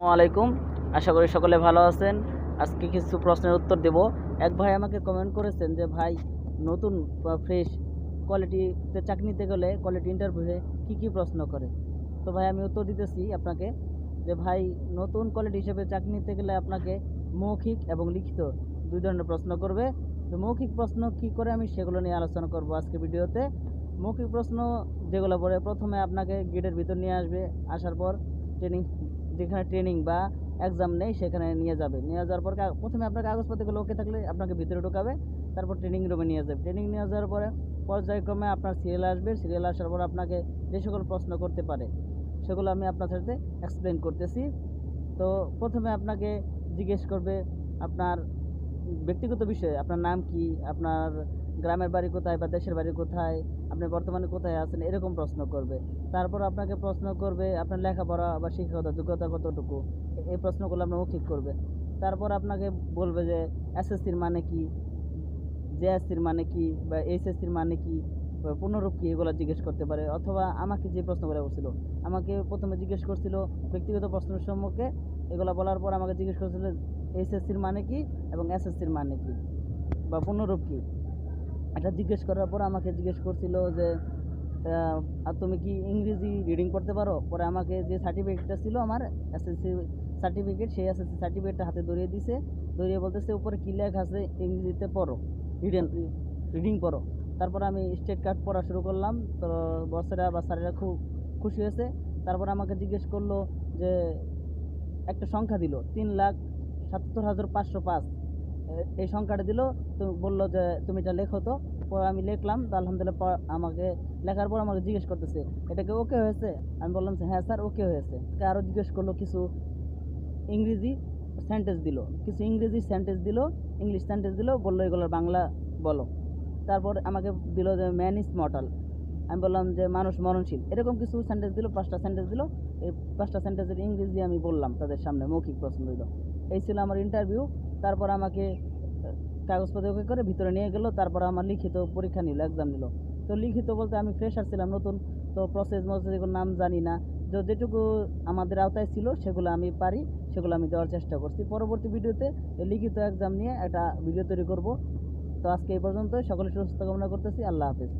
আলাইকুম। আশা করি সকলে ভালো আছেন। আজকে কিছু প্রশ্নের উত্তর দেব। এক ভাই আমাকে কমেন্ট করেছেন যে, ভাই, নতুন ফ্রেশ কোয়ালিটিতে চাকরি নিতে গেলে কোয়ালিটি ইন্টারভিউয়ে কী কী প্রশ্ন করে? তো ভাই, আমি উত্তর দিতেছি আপনাকে যে, ভাই, নতুন কোয়ালিটি হিসেবে চাকরি নিতে গেলে আপনাকে মৌখিক এবং লিখিত দুই ধরনের প্রশ্ন করবে। তো মৌখিক প্রশ্ন কী করে আমি সেগুলো নিয়ে আলোচনা করব আজকে ভিডিওতে। মৌখিক প্রশ্ন যেগুলো পড়ে প্রথমে আপনাকে গেটের ভিতর নিয়ে আসবে। আসার পর ট্রেনিং যেখানে ট্রেনিং বা এক্সাম নেই, সেখানে নিয়ে যাবে। নিয়ে যাওয়ার পর প্রথমে আপনার কাগজপত্রগুলো ওকে থাকলে আপনাকে ভিতরে ঢোকাবে, তারপর ট্রেনিং রুমে নিয়ে যাবে। ট্রেনিং নিয়ে যাওয়ার পরে পর্যায়ক্রমে আপনার সিরিয়াল আসবে। সিরিয়াল আসার পর আপনাকে যে সকল প্রশ্ন করতে পারে, সেগুলো আমি আপনার সাথে এক্সপ্লেন করতেছি। তো প্রথমে আপনাকে জিজ্ঞেস করবে আপনার ব্যক্তিগত বিষয়ে, আপনার নাম কি, আপনার গ্রামের বাড়ি কোথায় বা দেশের বাড়ি কোথায়, আপনি বর্তমানে কোথায় আছেন, এরকম প্রশ্ন করবে। তারপর আপনাকে প্রশ্ন করবে আপনার লেখাপড়া বা শিক্ষাগত যোগ্যতা কতটুকু? এই প্রশ্নগুলো আপনার মৌখিক করবে। তারপর আপনাকে বলবে যে এসএসসির মানে কি? জেএসসির মানে কি? বা এইচএসসির মানে কি? বা পুনরূপ কি? এগুলো জিজ্ঞেস করতে পারে। অথবা আমাকে যে প্রশ্নগুলো করছিল আমাকে প্রথমে জিজ্ঞেস করছিল ব্যক্তিগত প্রশ্নের সম্মুখে, এগুলো বলার পর আমাকে জিজ্ঞেস করছিল এইচএসসির মানে কি এবং এসএসসির মানে কি? বা পুনরূপ কি? এটা জিজ্ঞেস করার পর আমাকে জিজ্ঞেস করছিল যে আর তুমি কি ইংরেজি রিডিং করতে পারো? পরে আমাকে যে সার্টিফিকেটটা ছিল আমার এসএসসি সার্টিফিকেট সেই এসএসসি সার্টিফিকেটটা হাতে ধরিয়ে দিছে। ধরিয়ে বলতেছে, উপরে কী লেখা আছে ইংরেজিতে পড়ো রিডেন রিডিং পড়ো। তারপর আমি স্টেট কার্ড পড়া শুরু করলাম। তো বসেরা বা স্যারেরা খুব খুশি হয়েছে। তারপর আমাকে জিজ্ঞেস করল যে, একটা সংখ্যা দিল, তিন লাখ সাতাত্তর হাজার পাঁচশো পাঁচ। এই সংখ্যাটা দিল, তো বলল যে, তুমি এটা লেখো তো। পরে আমি লিখলাম, তো আলহামদুলিল্লাহ আমাকে, লেখার পর আমাকে জিজ্ঞেস করতেছে, এটা কি ওকে হয়েছে? আমি বললাম যে হ্যাঁ স্যার ওকে হয়েছে। আরও জিজ্ঞেস করল, কিছু ইংরেজি সেন্টেন্স দিল, কিছু ইংরেজি সেন্টেন্স দিল ইংলিশ সেন্টেন্স দিল, বলল, এগুলোর বাংলা বলো। তারপর আমাকে দিল যে ম্যান ইজ মর্টাল আমি বললাম যে, মানুষ মরণশীল। এরকম কিছু সেন্টেন্স দিল, পাঁচটা সেন্টেন্স দিল, এই পাঁচটা সেন্টেন্সের ইংরেজি আমি বললাম তাদের সামনে, মৌখিক প্রশ্ন দিল। এই ছিল আমার ইন্টারভিউ তারপর আমাকে কাগজপত্র করে ভিতরে নিয়ে গেল, তারপর আমার লিখিত পরীক্ষা নিল এক্সাম নিল। তো লিখিত বলতে আমি ফ্রেশার ছিলাম নতুন। তো প্রসেস মসেস এগুলোর নাম জানি না, তো যেটুকু আমাদের আওতায় ছিল সেগুলো আমি পারি, সেগুলো আমি দেওয়ার চেষ্টা করছি। পরবর্তী ভিডিওতে লিখিত এক্সাম নিয়ে একটা ভিডিও তৈরি করব। তো আজকে এই পর্যন্ত সকলে সুস্থ কামনা করতেছি, আল্লাহ হাফেজ।